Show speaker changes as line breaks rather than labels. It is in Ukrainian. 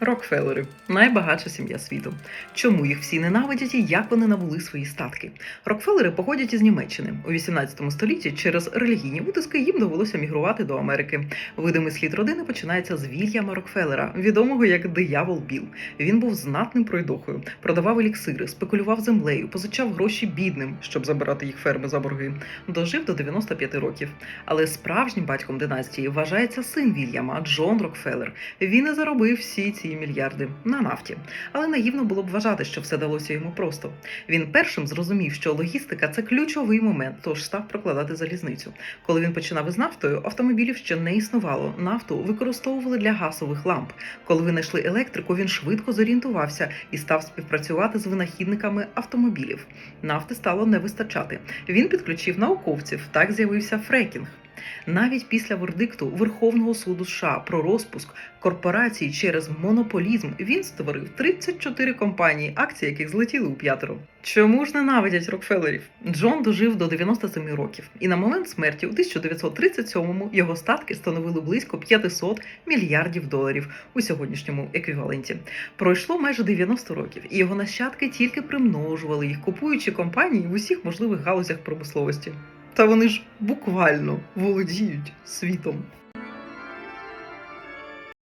Рокфеллери найбагатша сім'я світу. Чому їх всі ненавидять і як вони набули свої статки? Рокфеллери походять із Німеччини у 18 столітті. Через релігійні утиски їм довелося мігрувати до Америки. Видимий слід родини починається з Вільяма Рокфеллера, відомого як диявол Біл. Він був знатним пройдохою, продавав еліксири, спекулював землею, позичав гроші бідним, щоб забирати їх ферми за борги. Дожив до 95 років. Але справжнім батьком династії вважається син Вільяма Джон Рокфеллер. Він і заробив всі ці мільярди на нафті. Але наївно було б вважати, що все далося йому просто. Він першим зрозумів, що логістика це ключовий момент, тож став прокладати залізницю. Коли він починав із нафтою, автомобілів ще не існувало. Нафту використовували для газових ламп. Коли винайшли електрику, він швидко зорієнтувався і став співпрацювати з винахідниками автомобілів. Нафти стало не вистачати. Він підключив науковців. Так з'явився фрекінг. Навіть після вердикту Верховного суду США про розпуск корпорацій через монополізм він створив 34 компанії, акції яких злетіли у п'ятеро. Чому ж ненавидять Рокфеллерів? Джон дожив до 97 років, і на момент смерті у 1937-му його статки становили близько 500 мільярдів доларів у сьогоднішньому еквіваленті. Пройшло майже 90 років, і його нащадки тільки примножували їх, купуючи компанії в усіх можливих галузях промисловості. Та вони ж буквально володіють світом.